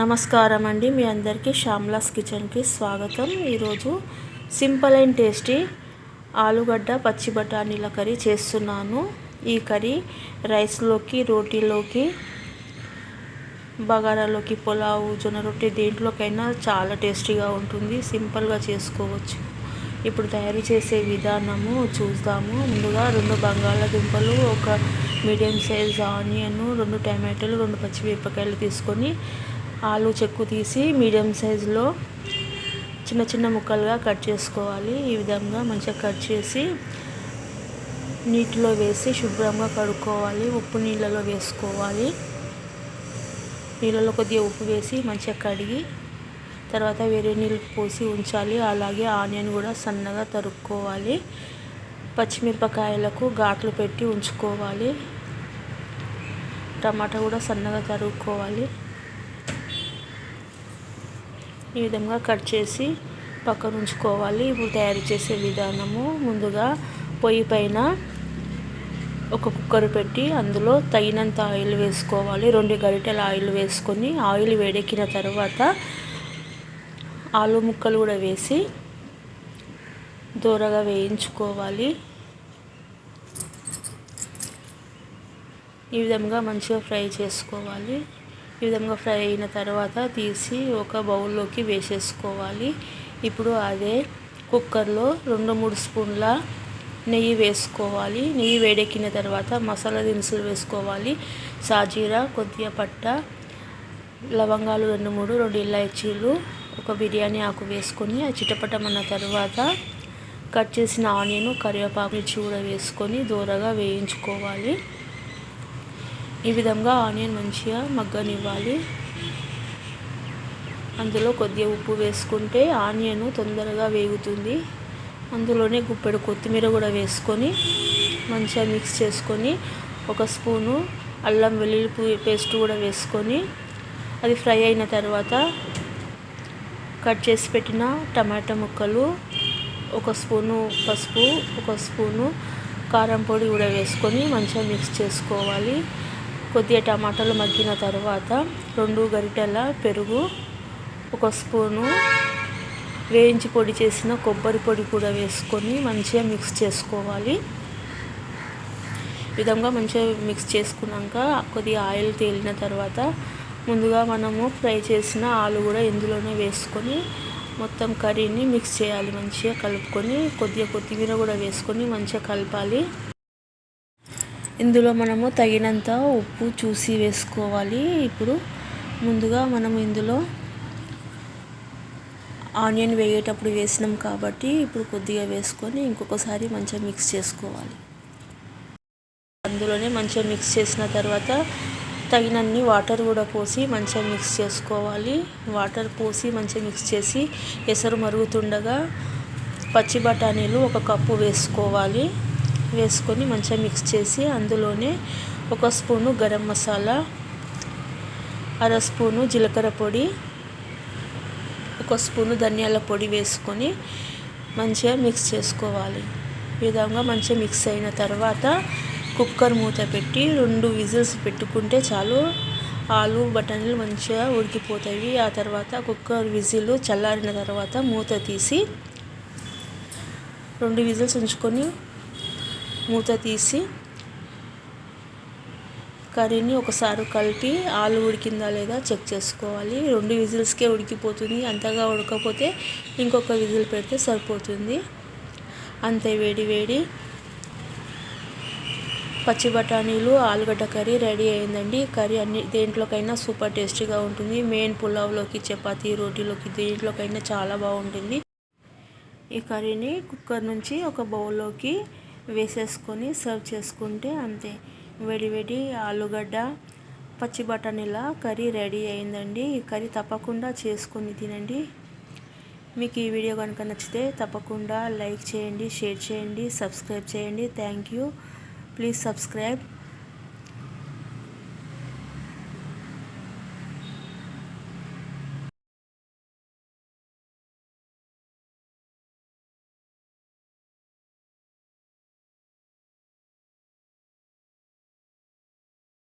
నమస్కారం అండి మీ అందరికీ శ్యామ్లాస్ కిచెన్కి స్వాగతం. ఈరోజు సింపుల్ అండ్ టేస్టీ ఆలుగడ్డ పచ్చి బఠానీల కర్రీ చేస్తున్నాను. ఈ కర్రీ రైస్లోకి రోటీలోకి బగారాలోకి పులావు జొన్న రొట్టె దేంట్లోకైనా చాలా టేస్టీగా ఉంటుంది. సింపుల్గా చేసుకోవచ్చు. ఇప్పుడు తయారు చేసే విధానము చూద్దాము. ముందుగా రెండు బంగాళాదుంపలు ఒక మీడియం సైజ్ ఆనియన్ రెండు టమాటాలు రెండు పచ్చిమిరపకాయలు తీసుకొని ఆలు చెక్కు తీసి మీడియం సైజులో చిన్న చిన్న ముక్కలుగా కట్ చేసుకోవాలి. ఈ విధంగా మంచిగా కట్ చేసి నీటిలో వేసి శుభ్రంగా కడుక్కోవాలి. ఉప్పు నీళ్ళలో వేసుకోవాలి. నీళ్ళలో కొద్దిగా ఉప్పు వేసి మంచిగా కడిగి తర్వాత వేరే నీళ్ళు పోసి ఉంచాలి. అలాగే ఆనియన్ కూడా సన్నగా తరుక్కోవాలి. పచ్చిమిరపకాయలకు ఘాట్లు పెట్టి ఉంచుకోవాలి. టమాటా కూడా సన్నగా తరుక్కోవాలి. ఈ విధంగా కట్ చేసి పక్కన ఉంచుకోవాలి. ఇప్పుడు తయారు చేసే విధానము ముందుగా పొయ్యి పైన ఒక కుక్కర్ పెట్టి అందులో తగినంత ఆయిల్ వేసుకోవాలి. రెండు గరిటెల ఆయిల్ వేసుకొని ఆయిల్ వేడెక్కిన తర్వాత ఆలు ముక్కలు కూడా వేసి దూరగా వేయించుకోవాలి. ఈ విధంగా మంచిగా ఫ్రై చేసుకోవాలి. ఈ విధంగా ఫ్రై అయిన తర్వాత తీసి ఒక బౌల్లోకి వేసేసుకోవాలి. ఇప్పుడు అదే కుక్కర్లో రెండు మూడు స్పూన్ల నెయ్యి వేసుకోవాలి. నెయ్యి వేడెక్కిన తర్వాత మసాలా దినుసులు వేసుకోవాలి. సాజీరా కొద్దిగా పట్ట లవంగాలు రెండు మూడు రెండు ఇలాచీలు ఒక బిర్యానీ ఆకు వేసుకొని అది చిటపటమన్న తర్వాత కట్ చేసిన ఆనియన్ కరివేపాకు చూడ వేసుకొని దూరగా వేయించుకోవాలి. ఈ విధంగా ఆనియన్ మంచిగా మగ్గనివ్వాలి. అందులో కొద్దిగా ఉప్పు వేసుకుంటే ఆనియన్ తొందరగా వేగుతుంది. అందులోనే గుప్పెడు కొత్తిమీర కూడా వేసుకొని మంచిగా మిక్స్ చేసుకొని ఒక స్పూను అల్లం వెల్లుల్లి పేస్ట్ కూడా వేసుకొని అది ఫ్రై అయిన తర్వాత కట్ చేసి పెట్టిన టమాటా ముక్కలు ఒక స్పూను పసుపు ఒక స్పూను కారం పొడి కూడా వేసుకొని మంచిగా మిక్స్ చేసుకోవాలి. కొద్దిగా టమాటాలు మగ్గిన తర్వాత రెండు గరిటెల పెరుగు ఒక స్పూను వేయించి పొడి చేసిన కొబ్బరి పొడి కూడా వేసుకొని మంచిగా మిక్స్ చేసుకోవాలి. విధంగా మంచిగా మిక్స్ చేసుకున్నాక కొద్దిగా ఆయిల్ తేలిన తర్వాత ముందుగా మనము ఫ్రై చేసిన ఆలు కూడా ఇందులోనే వేసుకొని మొత్తం కర్రీని మిక్స్ చేయాలి. మంచిగా కలుపుకొని కొద్దిగా కొత్తిమీర కూడా వేసుకొని మంచిగా కలపాలి. ఇందులో మనము తగినంత ఉప్పు చూసి వేసుకోవాలి. ఇప్పుడు ముందుగా మనం ఇందులో ఆనియన్ వేయేటప్పుడు వేసినాం కాబట్టి ఇప్పుడు కొద్దిగా వేసుకొని ఇంకొకసారి మంచిగా మిక్స్ చేసుకోవాలి. అందులోనే మంచిగా మిక్స్ చేసిన తర్వాత తగినన్ని వాటర్ కూడా పోసి మంచిగా మిక్స్ చేసుకోవాలి. వాటర్ పోసి మంచిగా మిక్స్ చేసి ఎసరు మరుగుతుండగా పచ్చి బఠానీలు ఒక కప్పు వేసుకోవాలి. వేసుకొని మంచిగా మిక్స్ చేసి అందులోనే ఒక స్పూను గరం మసాలా అర స్పూను జీలకర్ర పొడి ఒక స్పూను ధనియాల పొడి వేసుకొని మంచిగా మిక్స్ చేసుకోవాలి. విధంగా మంచిగా మిక్స్ అయిన తర్వాత కుక్కర్ మూత పెట్టి రెండు విజిల్స్ పెట్టుకుంటే చాలు. ఆలు బఠానీలు మంచిగా ఉడికిపోతాయి. ఆ తర్వాత కుక్కర్ విజిల్ చల్లారిన తర్వాత మూత తీసి రెండు విజిల్స్ ఉంచుకొని మూత తీసి కర్రీని ఒకసారి కలిపి ఆలు ఉడికిందా లేదా చెక్ చేసుకోవాలి. రెండు విజిల్స్కే ఉడికిపోతుంది. అంతగా ఉడకపోతే ఇంకొక విజిల్ పెడితే సరిపోతుంది. అంతే వేడి వేడి. పచ్చి బఠానీలు ఆలుగడ్డ కర్రీ రెడీ అయిందండి. కర్రీ అన్ని దేంట్లోకైనా సూపర్ టేస్టీగా ఉంటుంది. మెయిన్ పులావ్లోకి చపాతీ రోటీలోకి దేంట్లోకైనా చాలా బాగుంటుంది. ఈ కర్రీని కుక్కర్ నుంచి ఒక బౌల్లోకి వేసేసుకొని సర్వ్ చేసుకుంటే అంతే. వేడి వేడి ఆలుగడ్డ పచ్చి బఠానీల కర్రీ రెడీ అయిందండి. ఈ కర్రీ తప్పకుండా చేసుకొని తినండి. మీకు ఈ వీడియో కనుక నచ్చితే తప్పకుండా లైక్ చేయండి షేర్ చేయండి సబ్స్క్రైబ్ చేయండి. Thank you. Please subscribe.